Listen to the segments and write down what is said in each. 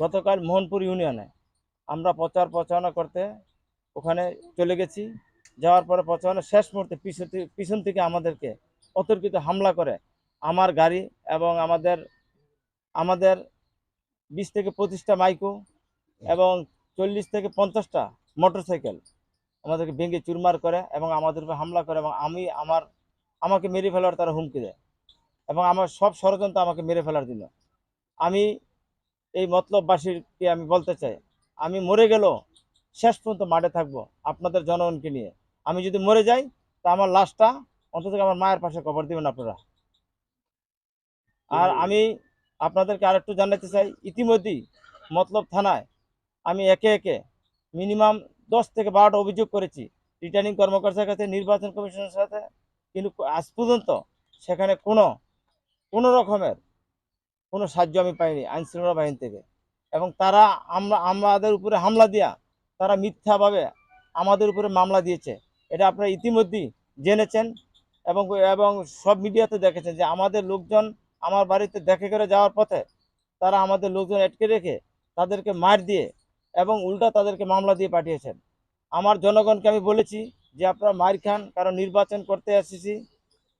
গতকাল মোহনপুর ইউনিয়নে আমরা প্রচার প্রচারণা করতে ওখানে চলে গেছি। যাওয়ার পরে প্রচারণা শেষ মুহূর্তে পিছন পিছন থেকে আমাদেরকে অতর্কিত হামলা করে আমার গাড়ি এবং আমাদের আমাদের বিশ থেকে পঁচিশটা মাইকো এবং চল্লিশ থেকে পঞ্চাশটা মোটরসাইকেল আমাদেরকে ভেঙে চুরমার করে এবং আমাদের উপর হামলা করে এবং আমি আমার আমাকে মেরে ফেলার তারা হুমকি দেয় এবং আমার সব ষড়যন্ত্র আমাকে মেরে ফেলার জন্য। আমি এই মতলববাসীকে আমি বলতে চাই, আমি মরে গেলেও শেষ পর্যন্ত মাঠে থাকব আপনাদের জনগণকে নিয়ে। আমি যদি মরে যাই, তা আমার লাশটা অন্তত আমার মায়ের পাশে কবর দিবেন আপনারা। আর আমি আপনাদেরকে আরেকটু জানাতে চাই, ইতিমধ্যেই মতলব থানায় আমি একে একে মিনিমাম দশ থেকে বারোটা অভিযোগ করেছি। রিটার্নিং কর্মকর্তার কাছে, নির্বাচন কমিশনের সাথে, কিন্তু আজ পর্যন্ত সেখানে কোনো কোনো রকমের কোনো সাহায্য আমি পাইনি, আইন শৃঙ্খলা বাহিনী থেকে। এবং তারা আমরা, আমাদের উপরে হামলা দিয়া, তারা মিথ্যাভাবে আমাদের উপরে মামলা দিয়েছে। এটা আপনারা ইতিমধ্যেই জেনেছেন এবং এবং সব মিডিয়াতে দেখেছেন যে আমাদের লোকজন আমার বাড়িতে দেখে করে যাওয়ার পথে তারা আমাদের লোকজন আটকে রেখে তাদেরকে মার দিয়ে এবং উল্টা তাদেরকে মামলা দিয়ে পাঠিয়েছেন। আমার জনগণকে আমি বলেছি যে আপনারা মার খান, কারণ নির্বাচন করতে এসেছি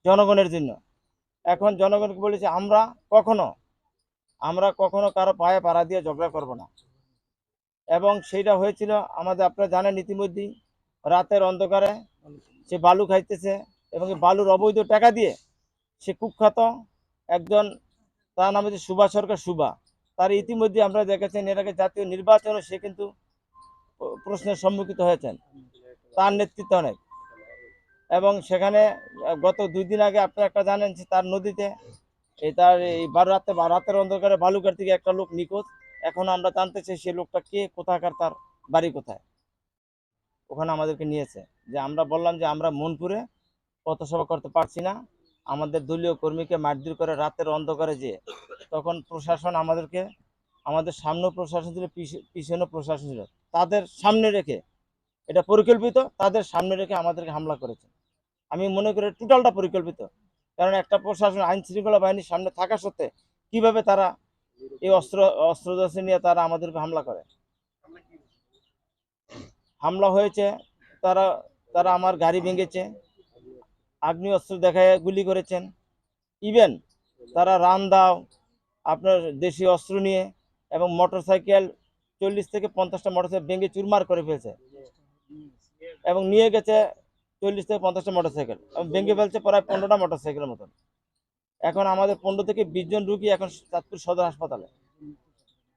জনগণের জন্য। এখন জনগণকে বলেছি, আমরা কখনো আমরা কখনো কারও পায়ে পাড়া দিয়ে ঝগড়া করব না। এবং সেইটা হয়েছিল আমাদের, আপনারা জানেন ইতিমধ্যেই রাতের অন্ধকারে সে বালু খাইতেছে এবং বালুর অবৈধ টাকা দিয়ে সে কুখ্যাত একজন, তার নাম হচ্ছে সুভাষ সরকার সুভা তার ইতিমধ্যে আমরা দেখেছেন আগে জাতীয় নির্বাচনে সে কিন্তু প্রশ্নের সম্মুখীন হয়েছেন। তার নেতৃত্ব অনেক। এবং সেখানে গত দুই দিন আগে আপনারা একটা জানেন যে তার নদীতে এই তার এই বারো রাতে রাতের অন্ধকারে বালুকার থেকে একটা লোক নিখোঁজ। এখন আমরা জানতে চাই সে লোকটা কে, কোথাকার, তার বাড়ি কোথায়? ওখানে আমাদেরকে নিয়েছে। যে আমরা বললাম যে আমরা মনপুরে পথসভা করতে পারছি না। আমাদের দলীয় কর্মীকে মারধর করে রাতের অন্ধকারে যে তখন প্রশাসন আমাদেরকে, আমাদের সামনে প্রশাসন ছিল পিছনে প্রশাসন ছিল। তাদের সামনে রেখে, এটা পরিকল্পিত, তাদের সামনে রেখে আমাদেরকে হামলা করেছে। আমি মনে করি টোটালটা পরিকল্পিত। কারণ একটা প্রশাসন আইন শৃঙ্খলা বাহিনীর সামনে থাকা সত্ত্বে কীভাবে তারা এই অস্ত্র অস্ত্রদাসী নিয়ে তারা আমাদের হামলা করে? হামলা হয়েছে, তারা তারা আমার গাড়ি ভেঙেছে আগ্নি অস্ত্র দেখায় গুলি করেছেন। ইভেন তারা রান দাও, আপনার দেশীয় অস্ত্র নিয়ে এবং মোটর সাইকেল চল্লিশ থেকে পঞ্চাশটা মোটর সাইকেল ভেঙে চুরমার করে ফেলছে। এবং নিয়ে গেছে চল্লিশ থেকে পঞ্চাশটা মোটরসাইকেল ভেঙে ফেলছে প্রায় পনেরোটা মোটর মোটরসাইকেলের মতন। এখন আমাদের পনেরো থেকে বিশ জন রুগী এখন চাঁদপুর সদর হাসপাতালে।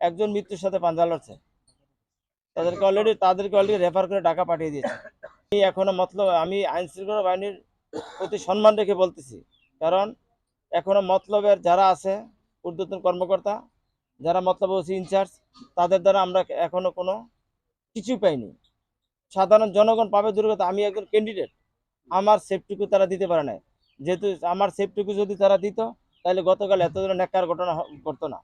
একজন মৃত্যুর সাথে পাঞ্জা লড়ছে। তাদেরকে অলরেডি তাদেরকে অলরেডি রেফার করে টাকা পাঠিয়ে দিয়েছে। আমি এখনও মতলব, আমি আইন শৃঙ্খলা বাহিনীর প্রতি সম্মান রেখে বলতেছি। কারণ এখনও মতলবের যারা আছে, ঊর্ধ্বতন কর্মকর্তা, যারা মতলব ওসি ইনচার্জ তাদের দ্বারা আমরা এখনও কোনো কিছু পাইনি। সাধারণ জনগণ পাবে দুর্গত, আমি একজন ক্যান্ডিডেট আমার সেফটুকু তারা দিতে পারে না যেহেতু আমার সেফটুকু যদি তারা দিত, তাহলে গতকাল এতদিন একার ঘটনা ঘটতো না।